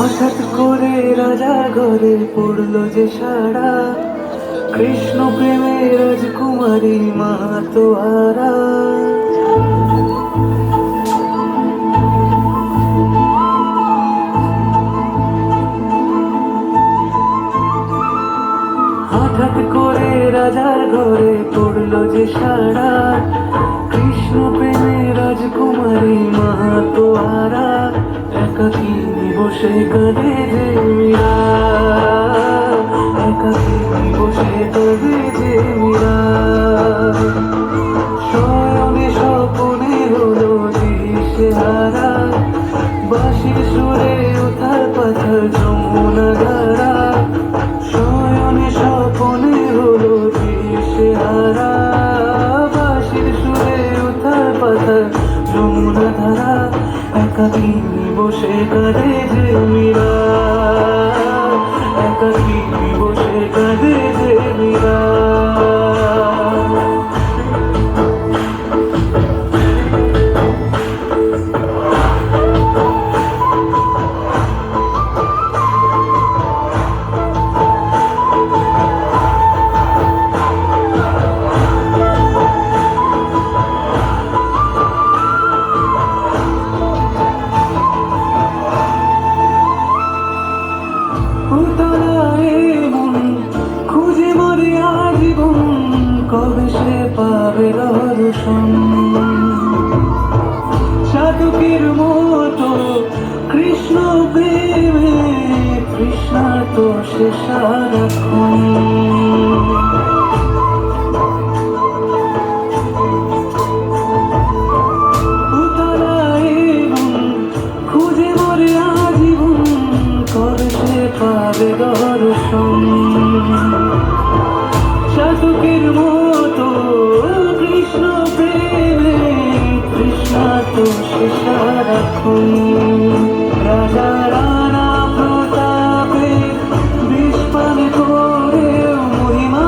হঠাৎ করে রাজা ঘরে পড়ল যে সারা কৃষ্ণ প্রেমে রাজকুমারী মা তো আরা রাজার ঘরে পড়ল যে সারা কৃষ্ণ প্রেমে রাজকুমারী মা তো আরা একাকি বসে কাঁদে যে মীরা। একাকি বসে কাঁদে যে মীরা। শয়নে স্বপনে হলো দিশে হারা বাঁশির সুরে উথার পাথার যমুনা ধারা শয়নে স্বপনে হলো দিশে হারা বাঁশির সুরে উথার পাথার যমুনা ধারা একাকি বসে কাঁদে যে মীরা সাধকের মতো কৃষ্ণ প্রেমে কৃষ্ণ তো সে সারাক্ষণ কৃষ্ণ তো সে সারাক্ষণ রাজা রানা প্রতাপে বিস্পান করে মহিমা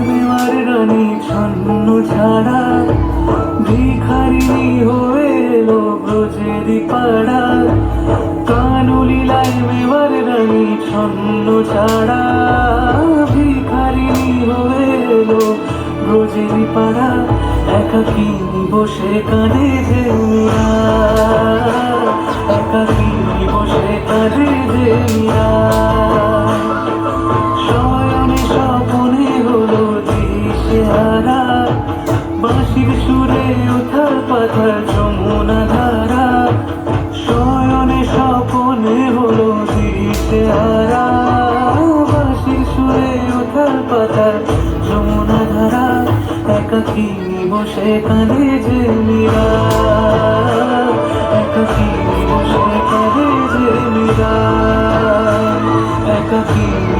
মেওয়ার রানী ছন্ন ছাড়া ভিখারিণী হয়ে এলো ব্রজেরি পাড়া কানুলীলায় মেওয়ার রানী ছন্ন ছাড়া ভিখারিণী হয়ে ব্রজেরি পাড়া একাকি বসে কাঁদে যে মীরা? একাকি বসে কাঁদে যে মীরা? শয়নে স্বপনে হলো দিশে হারা। বাঁশির সুরে উথার পাথার যমুনা ধারা। শয়নে স্বপনে হলো দিশে হারা। বাঁশির সুরে উথার পাথার বসে কাঁদে যে মীরা একাকি বসে কাঁদে যে মীরা একাকি